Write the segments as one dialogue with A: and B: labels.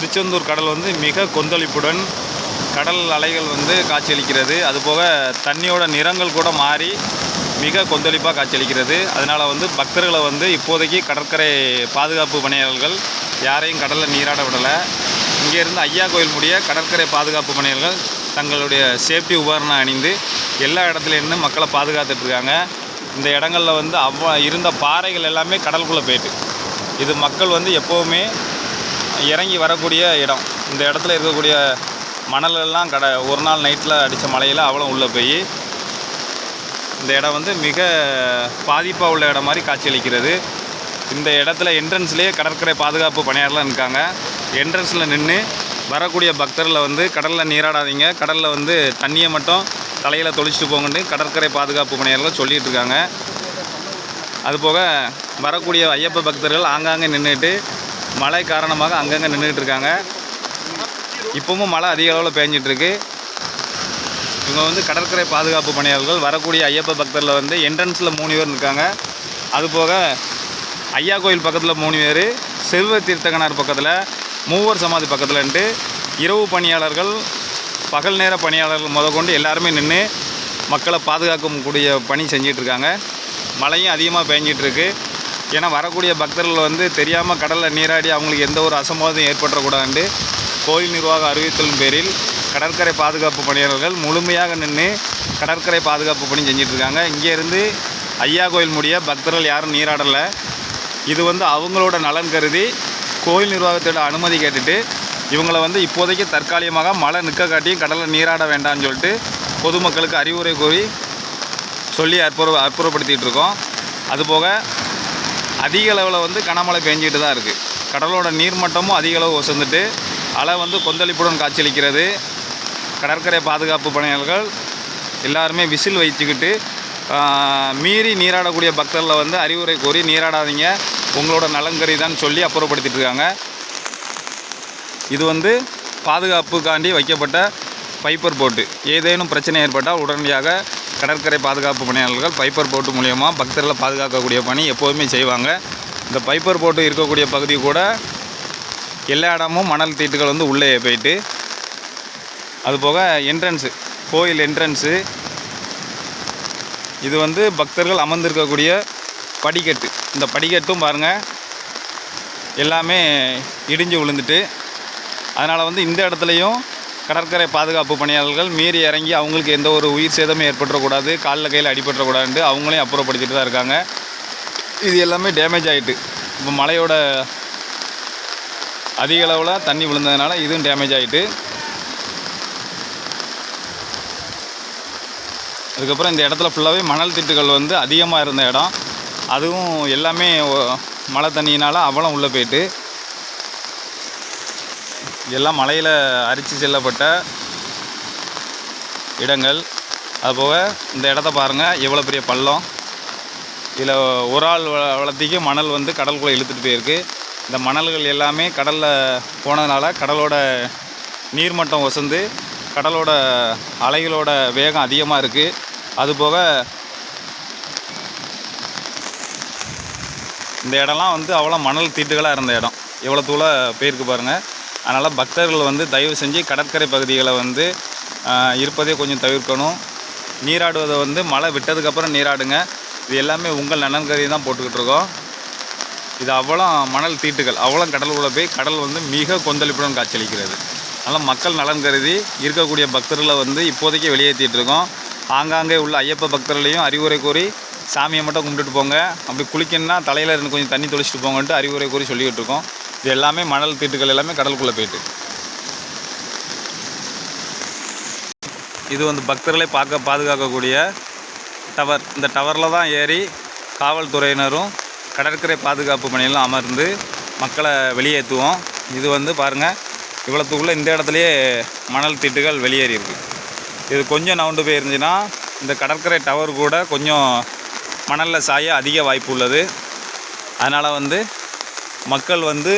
A: திருச்செந்தூர் கடல் வந்து மிக கொந்தளிப்புடன் கடல் அலைகள் வந்து காட்சியளிக்கிறது. அதுபோக தண்ணியோட நிறங்கள் கூட மாறி மிக கொந்தளிப்பாக காட்சியளிக்கிறது. அதனால் வந்து பக்தர்களை வந்து இப்போதைக்கு கடற்கரை பாதுகாப்பு பணியாளர்கள் யாரையும் கடலில் நீராட விடலை. இங்கேருந்து ஐயா கோயில் முடிய கடற்கரை பாதுகாப்பு பணியாளர்கள் தங்களுடைய சேஃப்டி உபகரணம் அணிந்து எல்லா இடத்துலேருந்து மக்களை பாதுகாத்துட்ருக்காங்க இந்த இடங்களில் வந்து அவ்வ இருந்த பாறைகள் எல்லாமே கடலுக்குள்ளே போயிட்டு. இது மக்கள் வந்து எப்போவுமே இறங்கி வரக்கூடிய இடம். இந்த இடத்துல இருக்கக்கூடிய மணலெல்லாம் கடை ஒரு நாள் நைட்டில் அடித்த மழையில் அவ்வளோ உள்ளே போய் இந்த இடம் வந்து மிக பாதிப்பாக உள்ள இடம் மாதிரி காட்சியளிக்கிறது. இந்த இடத்துல என்ட்ரன்ஸ்லேயே கடற்கரை பாதுகாப்பு பணியாளர்லாம் இருக்காங்க. என்ட்ரன்ஸில் நின்று வரக்கூடிய பக்தர்களை வந்து கடலில் நீராடாதீங்க. கடலில் வந்து தண்ணியை மட்டும் தலையில் தொளிச்சிட்டு போங்கன்னு கடற்கரை பாதுகாப்பு பணியாளர்கள் சொல்லிகிட்டு இருக்காங்க. அதுபோக வரக்கூடிய ஐயப்ப பக்தர்கள் ஆங்காங்கே நின்றுட்டு மழை காரணமாக அங்கங்கே நின்றுட்டு இருக்காங்க இப்போவும் மழை அதிக அளவில் பேஞ்சிட்ருக்கு. இவங்க வந்து கடற்கரை பாதுகாப்பு பணியாளர்கள் வரக்கூடிய ஐயப்ப பக்தரில் வந்து என்ட்ரன்ஸில் மூணு பேர் இருக்காங்க அதுபோக ஐயா கோயில் பக்கத்தில் மூணு பேர் செல்வ தீர்த்தகனார் பக்கத்தில் மூவர் சமாதி பக்கத்தில்ன்ட்டு இரவு பணியாளர்கள் பகல் நேர பணியாளர்கள் முதற்கொண்டு எல்லாருமே நின்று மக்களை பாதுகாக்கக்கூடிய பணி செஞ்சிட்ருக்காங்க. மழையும் அதிகமாக பேஞ்சிட்டு ஏன்னா வரக்கூடிய பக்தர்கள் வந்து தெரியாமல் கடலில் நீராடி அவங்களுக்கு எந்த ஒரு அசம்பாவிதம் ஏற்பட்டுறக்கூடாதுன்ட்டு கோயில் நிர்வாக அறிவித்தலின் பேரில் கடற்கரை பாதுகாப்பு பணியாளர்கள் முழுமையாக நின்று கடற்கரை பாதுகாப்பு பணி செஞ்சிட்ருக்காங்க. இங்கேருந்து ஐயா கோயில் முடிய பக்தர்கள் யாரும் நீராடலை. இது வந்து அவங்களோட நலன் கருதி கோயில் நிர்வாகத்தோட அனுமதி கேட்டுட்டு இவங்களை வந்து இப்போதைக்கு தற்காலிகமாக மழை நிற்க காட்டியும் கடலில் நீராட வேண்டாம்னு சொல்லிட்டு பொதுமக்களுக்கு அறிவுரை கூறி சொல்லி அற்புற அற்புறப்படுத்திகிட்டு இருக்கோம் அதுபோக அதிக அளவில் வந்து கனமழை பெஞ்சிட்டு தான் இருக்குது கடலோட நீர்மட்டமும் அதிக அளவு வசந்துட்டு அலை வந்து கொந்தளிப்புடன் காட்சியளிக்கிறது. கடற்கரை பாதுகாப்பு பணியாளர்கள் எல்லாருமே விசில் வச்சுக்கிட்டு மீறி நீராடக்கூடிய பக்தர்களை வந்து அறிவுரை கோரி நீராடாதீங்க. உங்களோட நலங்கரி தான் சொல்லி அப்புறப்படுத்திட்டு இருக்காங்க. இது வந்து பாதுகாப்புக்காண்டி வைக்கப்பட்ட பைப்பர் போட்டு ஏதேனும் பிரச்சனை ஏற்பட்டால் உடனடியாக கடற்கரை பாதுகாப்பு பணியாளர்கள் பைப்பர் போட்டு மூலியமாக பக்தர்களை பாதுகாக்கக்கூடிய பணி எப்போதுமே செய்வாங்க. இந்த பைப்பர் போட்டு இருக்கக்கூடிய பகுதி கூட எல்லா இடமும் மணல் தீட்டுகள் வந்து உள்ளே போயிட்டு அதுபோக என்ட்ரன்ஸு கோயில் என்ட்ரன்ஸு இது வந்து பக்தர்கள் அமர்ந்திருக்கக்கூடிய படிக்கட்டு. இந்த படிக்கட்டும் பாருங்கள் எல்லாமே இடிஞ்சு விழுந்துட்டு அதனால் வந்து இந்த இடத்துலையும் கடற்கரை பாதுகாப்பு பணியாளர்கள் மீறி இறங்கி அவங்களுக்கு எந்த ஒரு உயிர் சேதமும் ஏற்பட்டுறக்கூடாது காலில் கையில் அடிபட்டுறக்கூடாதுன்ட்டு அவங்களையும் அப்புறப்படுத்திட்டு தான் இருக்காங்க. இது எல்லாமே டேமேஜ் ஆகிட்டு இப்போ மழையோட அதிக அளவில் தண்ணி விழுந்ததுனால இதுவும் டேமேஜ் ஆகிட்டு அதுக்கப்புறம் இந்த இடத்துல ஃபுல்லாகவே மணல் திட்டுகள் வந்து அதிகமாக இருந்த இடம். அதுவும் எல்லாமே மழை தண்ணியினால் அவலம் உள்ளே போயிட்டு. எல்லாம் மலையில் அரித்து செல்லப்பட்ட இடங்கள். அதுபோக இந்த இடத்த பாருங்கள் எவ்வளோ பெரிய பள்ளம். இதில் ஒரு ஆள் வளர்த்திக்கு மணல் வந்து கடலுக்குள்ளே இழுத்துட்டு போயிருக்கு. இந்த மணல்கள் எல்லாமே கடலில் போனதுனால கடலோட நீர்மட்டம் வசந்து கடலோட அலைகளோட வேகம் அதிகமாக இருக்குது அதுபோக இந்த இடம்லாம் வந்து அவ்வளோ மணல் தீட்டுகளாக இருந்த இடம். எவ்வளோ தூள போயிருக்கு பாருங்கள் அதனால் பக்தர்கள் வந்து தயவு செஞ்சு கடற்கரை பகுதிகளை வந்து இருப்பதே கொஞ்சம் தவிர்க்கணும். நீராடுவதை வந்து மழை விட்டதுக்கப்புறம் நீராடுங்க. இது எல்லாமே உங்கள் நலன் கருதி தான் போட்டுக்கிட்டு இருக்கோம் இது அவ்வளோ மணல் தீட்டுகள் அவ்வளோ கடலுக்குள்ளே போய் கடல் வந்து மிக கொந்தளிப்புடன் காட்சியளிக்கிறது. அதனால் மக்கள் நலன் கருதி இருக்கக்கூடிய பக்தர்களை வந்து இப்போதைக்கு வெளியேற்றிட்டு இருக்கோம் ஆங்காங்கே உள்ள ஐயப்ப பக்தர்களையும் அறிவுரை கூறி சாமியை மட்டும் கும்பிட்டுட்டு போங்க. அப்படி குளிக்கணும்னா தலையில் இருந்து கொஞ்சம் தண்ணி தொளிச்சிட்டு போங்கன்ட்டு அறிவுரை கூறி சொல்லிக்கிட்டு இருக்கோம் இது எல்லாமே மணல் தீட்டுகள் எல்லாமே கடலுக்குள்ளே போயிட்டு. இது வந்து பக்தர்களை பார்க்க பாதுகாக்கக்கூடிய டவர். இந்த டவரில் தான் ஏறி காவல்துறையினரும் கடற்கரை பாதுகாப்பு பணியெல்லாம் அமர்ந்து மக்களை வெளியேற்றுவோம். இது வந்து பாருங்கள் இவ்வளோத்துக்குள்ளே இந்த இடத்துலையே மணல் தீட்டுகள் வெளியேறி இருக்கு. இது கொஞ்சம் நவுண்டு போயிருந்துச்சுன்னா இந்த கடற்கரை டவர் கூட கொஞ்சம் மணலில் சாய அதிக வாய்ப்பு உள்ளது. அதனால் வந்து மக்கள் வந்து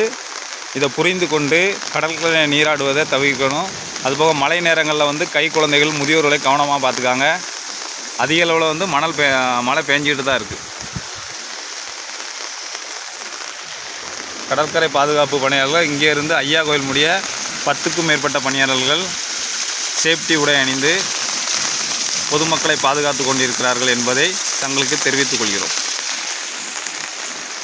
A: இதை புரிந்து கொண்டு கடற்கரை நீராடுவதை தவிர்க்கணும். அதுபோக மழை நேரங்களில் வந்து கை குழந்தைகள் முதியோர்களை கவனமாக பார்த்துக்காங்க. அதிக அளவில் வந்து மணல் பே மழை பேஞ்சிக்கிட்டு தான் இருக்குது கடற்கரை பாதுகாப்பு பணியாளர்கள் இங்கே இருந்து ஐயா கோயில் முடிய பத்துக்கும் மேற்பட்ட பணியாளர்கள் சேஃப்டி உடை அணிந்து பொதுமக்களை பாதுகாத்து கொண்டிருக்கிறார்கள் என்பதை தங்களுக்கு தெரிவித்துக் கொள்கிறோம்.